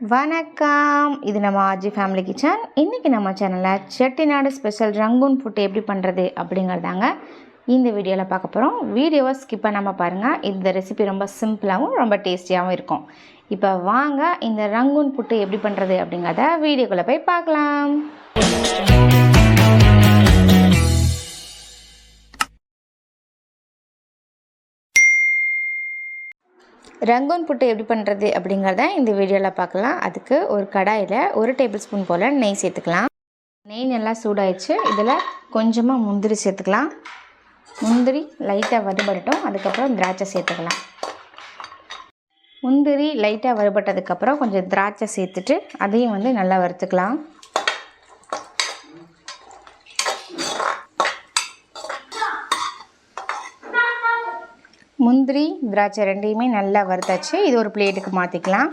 வணக்கம். இது நம்ம ஆஜி ஃபேமிலி கிச்சன் இன்றைக்கி நம்ம சேனலில் செட்டிநாடு ஸ்பெஷல் ரங்கூன் ஃபுட் எப்படி பண்ணுறது அப்படிங்கிறதாங்க இந்த வீடியோவில் பார்க்க போகிறோம் வீடியோவை ஸ்கிப் பண்ணாமல் பாருங்கள் இந்த ரெசிபி ரொம்ப சிம்பிளாகவும் ரொம்ப டேஸ்டியாகவும் இருக்கும். இப்போ வாங்க இந்த ரங்கூன் புட்டு எப்படி பண்ணுறது அப்படிங்கிறத வீடியோக்குள்ளே போய் பார்க்கலாம். ரங்கோன் புட்டு எப்படி பண்ணுறது அப்படிங்கிறத இந்த வீடியோவில் பார்க்கலாம். அதுக்கு ஒரு கடாயில் ஒரு டேபிள் ஸ்பூன் போல் நெய் சேர்த்துக்கலாம். நெய் நல்லா சூடாயிடுச்சு. இதில் கொஞ்சமாக முந்திரி சேர்த்துக்கலாம். முந்திரி லைட்டாக வறுபடட்டும். அதுக்கப்புறம் திராட்சை சேர்த்துக்கலாம். முந்திரி லைட்டாக வறுபட்டதுக்கப்புறம் கொஞ்சம் திராட்சை சேர்த்துட்டு அதையும் வந்து நல்லா வறுத்துக்கலாம். முந்திரி திராட்சை ரெண்டையுமே நல்லா வறுத்தாச்சு. இது ஒரு பிளேட்டுக்கு மாற்றிக்கலாம்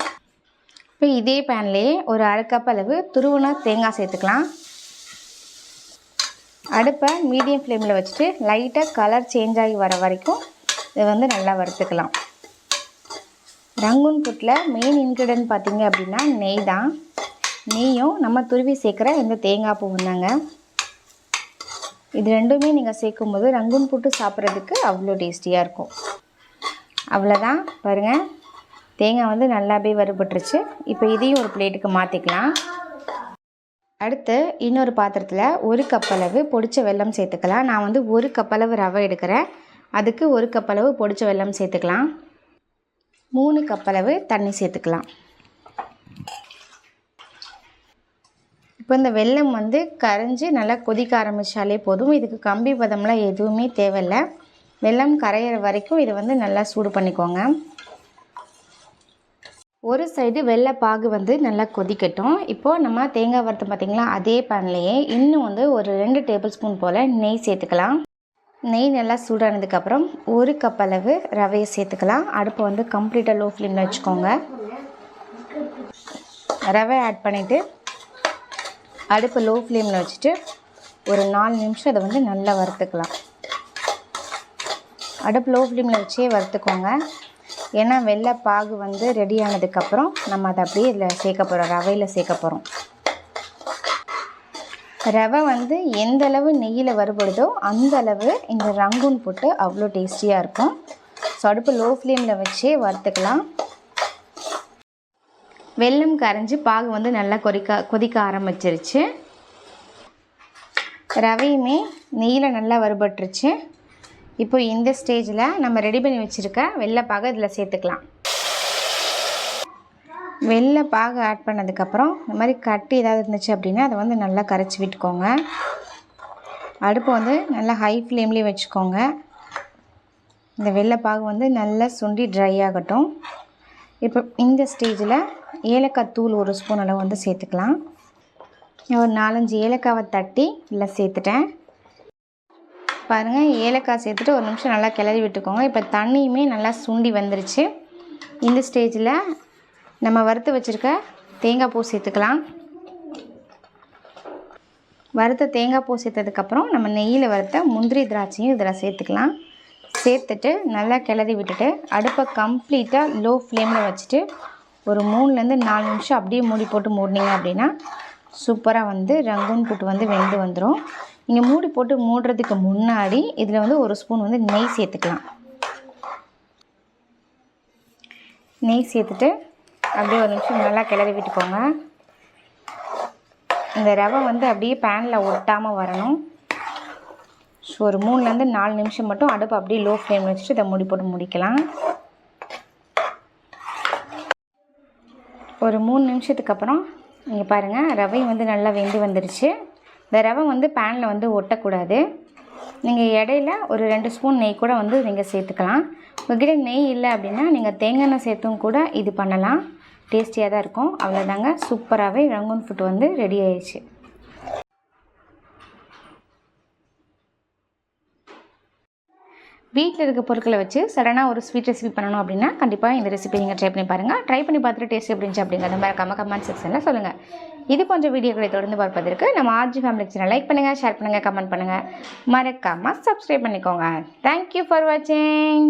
இப்போ இதே பேன்லேயே ஒரு அரை கப் அளவு துருவன தேங்காய் சேர்த்துக்கலாம். அடுப்பை மீடியம் ஃப்ளேமில் வச்சுட்டு லைட்டாக கலர் சேஞ்ச் ஆகி வர வரைக்கும் இதை வந்து நல்லா வறுத்துக்கலாம். ரங்குன் புட்டில் மெயின் இன்க்ரீடியன்ட் பார்த்திங்க அப்படின்னா நெய் தான். நெய்யும் நம்ம துருவி சேர்க்குற இந்த தேங்காய் பூ தாங்க இது ரெண்டுமே நீங்கள் சேர்க்கும்போது ரங்குன் போட்டு சாப்பிட்றதுக்கு அவ்வளோ டேஸ்டியாக இருக்கும். அவ்வளோதான் பாருங்கள் தேங்காய் வந்து நல்லாவே வறுபட்டுருச்சு. இப்போ இதையும் ஒரு பிளேட்டுக்கு மாற்றிக்கலாம் அடுத்து இன்னொரு பாத்திரத்தில் ஒரு கப்பளவு பொடிச்ச வெல்லம் சேர்த்துக்கலாம். நான் வந்து ஒரு கப்பளவு ரவை எடுக்கிறேன். அதுக்கு ஒரு கப்பளவு பொடிச்ச வெல்லம் சேர்த்துக்கலாம். மூணு கப்பளவு தண்ணி சேர்த்துக்கலாம். இப்போ இந்த வெல்லம் வந்து கரைஞ்சி நல்லா கொதிக்க ஆரம்பித்தாலே போதும். இதுக்கு கம்பி பதம்லாம் எதுவுமே தேவையில்லை. வெல்லம் கரையிற வரைக்கும் இதை வந்து நல்லா சூடு பண்ணிக்கோங்க. ஒரு சைடு வெள்ளை பாகு வந்து நல்லா கொதிக்கட்டும். இப்போது நம்ம தேங்காய் வறுத்து பார்த்திங்களா அதே பேன்லேயே இன்னும் வந்து ஒரு ரெண்டு டேபிள் ஸ்பூன் போல் நெய் சேர்த்துக்கலாம். நெய் நல்லா சூடானதுக்கப்புறம் ஒரு கப் அளவு ரவையை சேர்த்துக்கலாம். அடுப்பை வந்து கம்ப்ளீட்டாக லோ ஃப்ளேமில் வச்சுக்கோங்க. ரவை ஆட் பண்ணிவிட்டு அடுப்பு லோ ஃப்ளேமில் வச்சுட்டு ஒரு நாலு நிமிஷம் அதை வந்து நல்லா வறுத்துக்கலாம். அடுப்பு லோ ஃப்ளேமில் வச்சே வறுத்துக்கோங்க. ஏன்னா வெள்ளை பாகு வந்து ரெடி ஆனதுக்கப்புறம் நம்ம அதை அப்படியே இதில் சேர்க்க போகிறோம் ரவையில் சேர்க்க போகிறோம் ரவை வந்து எந்த அளவு நெய்யில் வருபடுதோ அந்த அளவு இந்த ரங்கூன் போட்டு அவ்வளோ டேஸ்டியாக இருக்கும். ஸோ அடுப்பு லோ ஃப்ளேமில் வச்சே வறுத்துக்கலாம். வெல்லம் கரைஞ்சி பாகு வந்து நல்லா கொதிக்க கொதிக்க ஆரம்பிச்சிருச்சு. ரவையுமே நெய்யில் நல்லா வறுபட்டுருச்சு. இப்போ இந்த ஸ்டேஜில் நம்ம ரெடி பண்ணி வச்சுருக்க வெள்ளைப்பாக இதில் சேர்த்துக்கலாம். வெள்ளை ஆட் பண்ணதுக்கப்புறம் இந்த மாதிரி கட்டி ஏதாவது இருந்துச்சு அப்படின்னா அதை வந்து நல்லா கரைச்சி விட்டுக்கோங்க. அடுப்பு வந்து நல்லா ஹை ஃப்ளேம்லேயே வச்சுக்கோங்க. இந்த வெள்ளைப்பாகு வந்து நல்லா சுண்டி ட்ரை ஆகட்டும். இப்போ இந்த ஸ்டேஜில் ஏலக்காய் தூள் ஒரு ஸ்பூன் அளவு வந்து சேர்த்துக்கலாம். ஒரு நாலஞ்சு ஏலக்காவை தட்டி இல்லை சேர்த்துட்டேன். பாருங்கள் ஏலக்காய் சேர்த்துட்டு ஒரு நிமிஷம் நல்லா கிளறி விட்டுக்கோங்க. இப்போ தண்ணியுமே நல்லா சுண்டி வந்துருச்சு. இந்த ஸ்டேஜில் நம்ம வறுத்து வச்சுருக்க தேங்காய் பூ சேர்த்துக்கலாம். வறுத்த தேங்காய் பூ சேர்த்ததுக்கப்புறம் நம்ம நெய்யில் வறுத்த முந்திரி திராட்சையும் இதில் சேர்த்துக்கலாம். சேர்த்துட்டு நல்லா கிளறி விட்டுட்டு அடுப்பை கம்ப்ளீட்டாக லோ ஃப்ளேமில் வச்சுட்டு ஒரு மூணுலேருந்து நாலு நிமிஷம் அப்படியே மூடி போட்டு மூடினீங்க அப்படின்னா சூப்பராக வந்து ரங்கூன் புட்டு வந்து வெந்து வந்துடும் நீங்கள் மூடி போட்டு மூடுறதுக்கு முன்னாடி இதில் வந்து ஒரு ஸ்பூன் வந்து நெய் சேர்த்துக்கலாம். நெய் சேர்த்துட்டு அப்படியே ஒரு நிமிஷம் நல்லா கிளறி விட்டுக்கோங்க. இந்த ரவை வந்து அப்படியே பேனில் ஒட்டாமல் வரணும். ஸோ ஒரு மூணுலேருந்து நாலு நிமிஷம் மட்டும் அடுப்பு அப்படியே லோ ஃப்ளேம் வச்சுட்டு இதை மூடி போட்டு முடிக்கலாம். ஒரு மூணு நிமிஷத்துக்கு அப்புறம் இங்கே பாருங்கள் ரவை வந்து நல்லா வெந்து வந்துருச்சு. இந்த ரவை வந்து பேனில் வந்து ஒட்டக்கூடாது. நீங்கள் இடையில ஒரு ரெண்டு ஸ்பூன் நெய் கூட வந்து நீங்கள் சேர்த்துக்கலாம். உங்ககிட்ட நெய் இல்லை அப்படின்னா நீங்கள் தேங்காய் எண்ணெய் சேர்த்தும் கூட இது பண்ணலாம். டேஸ்டியாக தான் இருக்கும். அவ்வளோதாங்க சூப்பராகவே ரங்கூன் ஃபுட் வந்து ரெடி ஆயிடுச்சு. வீட்டில் இருக்க பொருட்களை வச்சு சடனாக ஒரு ஸ்வீட் ரெசிபி பண்ணணும் அப்படின்னா கண்டிப்பாக இந்த ரெசிபி நீங்கள் ட்ரை பண்ணி பாருங்கள் ட்ரை பண்ணி பார்த்துட்டு டேஸ்ட் எப்படிச்சு அப்படிங்கிறத மாதிரி கம்ம கமெண்ட் செக்ஷனில் சொல்லுங்கள் இது போன்ற வீடியோக்களை தொடர்ந்து பார்ப்பதற்கு நம்ம ஆர்ஜி ஃபேமிலி சேனல் லைக் பண்ணுங்கள் ஷேர் பண்ணுங்கள் கமெண்ட் பண்ணுங்கள் மறக்காமல் சப்ஸ்கிரைப் பண்ணிக்கோங்க. தேங்க்யூ ஃபார் வாட்சிங்